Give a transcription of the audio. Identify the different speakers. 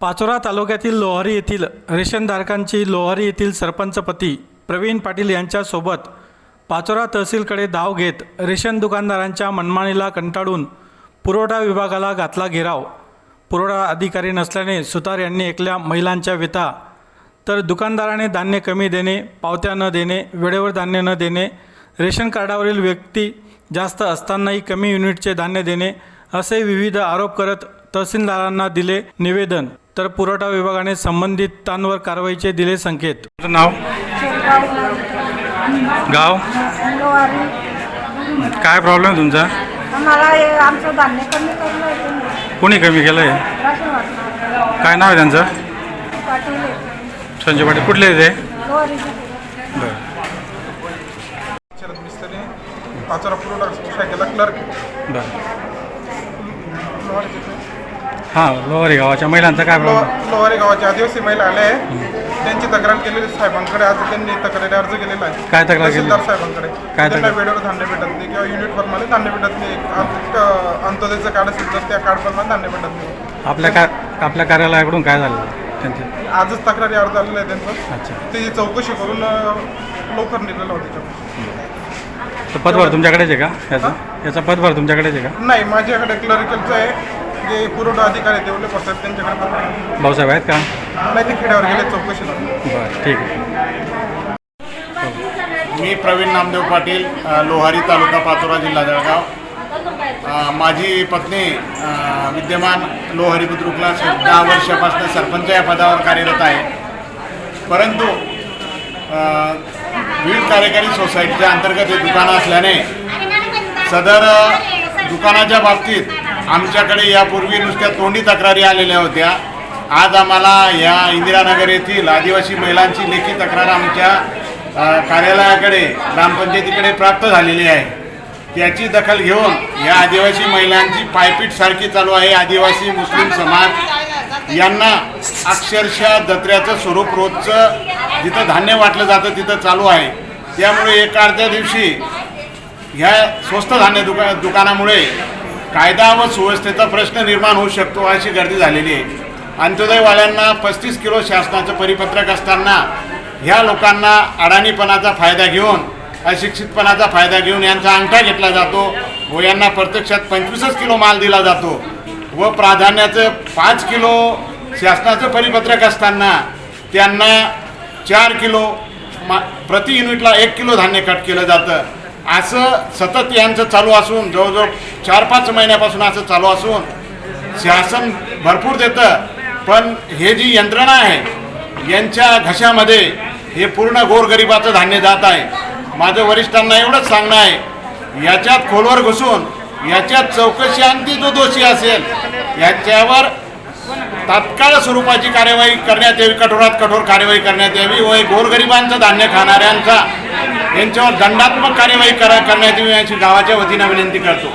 Speaker 1: पाचोरा तालुक्यातील लोहारी येथील रेशनधारकांची लोहारी येथील सरपंचपती प्रवीण पाटील यांच्यासोबत पाचोरा तहसीलकडे धाव घेत रेशन दुकानदारांच्या मनमानीला कंटाळून पुरवठा विभागाला घातला घेराव. पुरवठा अधिकारी नसल्याने सुतार यांनी एकल्या महिलांच्या व्यथा तर दुकानदाराने धान्य कमी देणे पावत्या न देणे वेळेवर धान्य न देणे रेशन कार्डावरील व्यक्ती जास्त असतानाही कमी युनिटचे धान्य देणे असे विविध आरोप करत तहसीलदारांना दिले निवेदन. तर पुरवठा विभागाने संबंधितांवर कारवाईचे दिले संकेत. नाव? गाव? काय प्रॉब्लेम तुमचा?
Speaker 2: आम्हाला हे आमचं धान्य कमी करून आहे.
Speaker 1: कोणी कमी केलं आहे काय नाव आहे त्यांचं? संजय पाटील. कुठले आहे ते?
Speaker 3: शरद पाचोरा पुरवठा शाखेला क्लर्क
Speaker 1: बरं. हां लोहारी गावाच्या महिलांचा काय प्रॉब्लेम
Speaker 3: लोहारी गावाचे आदिवासी महिला आले. आहे त्यांची तक्रार केलेली साहेबांकडे. आज त्यांनी तक्रारी अर्ज केलेला आहे.
Speaker 1: काय तक्रार केली?
Speaker 3: तहसीलदार साहेबांकडे.
Speaker 1: काय
Speaker 3: त्यांना
Speaker 1: तक्रार?
Speaker 3: वेळेवर धान्य भेटत नाही किंवा युनिट प्रमाणे धान्य भेटत नाही. आर्थिक अं, अंत्योदयचं कार्ड असेल तर त्या कार्ड प्रमाणे धान्य भेटत नाही.
Speaker 1: आपल्या का आपल्या कार्यालयाकडून काय झालं? त्यांचे?
Speaker 3: आजच तक्रारी अर्ज आलेला आहे त्यांचा.
Speaker 1: अच्छा.
Speaker 3: ते चौकशी करून अं, लवकर लावू त्याच्यावर
Speaker 1: तर पदभार तुमच्याकडेच आहे का? याचा? याचा पदभार तुमच्याकडेच आहे का?
Speaker 3: नाही माझ्याकडे क्लरिकलचं आहे. जे पुरवठा अधिकारी डेव्हलप असतात त्यांच्याकडे पण
Speaker 1: भाऊसाहेब आहेत का?
Speaker 3: नाही ते खेड्यावर गेले चौकशीला
Speaker 1: बरं ठीक आहे.
Speaker 4: मी प्रवीण नामदेव पाटील अ, लोहारी तालुका पाचोरा जिल्हा जळगाव. अ, माझी पत्नी अ, विद्यमान लोहारी बुद्रुकला स- दहा वर्षापासून सरपंच या पदावर कार्यरत आहे. परंतु अ, विविध कार्यकारी सोसायटीच्या अंतर्गत हे दुकानं असल्याने सदर अ, दुकानाच्या बाबतीत आमच्याकडे यापूर्वी नुसत्या तोंडी तक्रारी आलेल्या होत्या. आज आम्हाला या इंदिरानगर येथील आदिवासी महिलांची लेखी तक्रार आमच्या कार्यालयाकडे ग्रामपंचायतीकडे प्राप्त झालेली आहे. त्याची दखल घेऊन या आदिवासी महिलांची पायपीट सारखी चालू आहे. आदिवासी मुस्लिम समाज यांना अक्षरशः जत्र्याचं स्वरूप रोजचं जिथं धान्य वाटलं जातं तिथं चालू आहे. त्यामुळे एका अर्ध्या दिवशी ह्या स्वस्त धान्य दुका दुकानामुळे कायदा व सुव्यवस्थेचा प्रश्न निर्माण होऊ शकतो अशी गर्दी झालेली आहे. अंत्योदयवाल्यांना पस्तीस किलो शासनाचं परिपत्रक असताना ह्या लोकांना अडाणीपणाचा फायदा घेऊन अशिक्षितपणाचा फायदा घेऊन यांचा अंगठा घेतला जातो व यांना प्रत्यक्षात पंचवीसच किलो माल दिला जातो व प्राधान्याचं पाच किलो शासनाचं परिपत्रक असताना त्यांना चार किलो मा प्रति युनिटला एक किलो धान्य कट केलं जातं. असं सतत यांचं चालू असून जवळजवळ चार पाच महिन्यापासून असं चालू असून शासन भरपूर देतं. पण हे जी यंत्रणा आहे यांच्या घशामध्ये हे पूर्ण गोरगरिबाचं धान्य जात आहे. माझं वरिष्ठांना एवढंच सांगणं आहे याच्यात खोलवर घुसून याच्यात चौकशी आणखी जो दोषी असेल याच्यावर तात्काळ स्वरूपाची कार्यवाही करण्यात यावी कठोरात कठोर कार्यवाही करण्यात यावी. व गोरगरिबांचं धान्य खाणाऱ्यांचा यांच्यावर दंडात्मक कार्यवाही करा करण्यात यावी याची गावाच्या वतीनं विनंती करतो.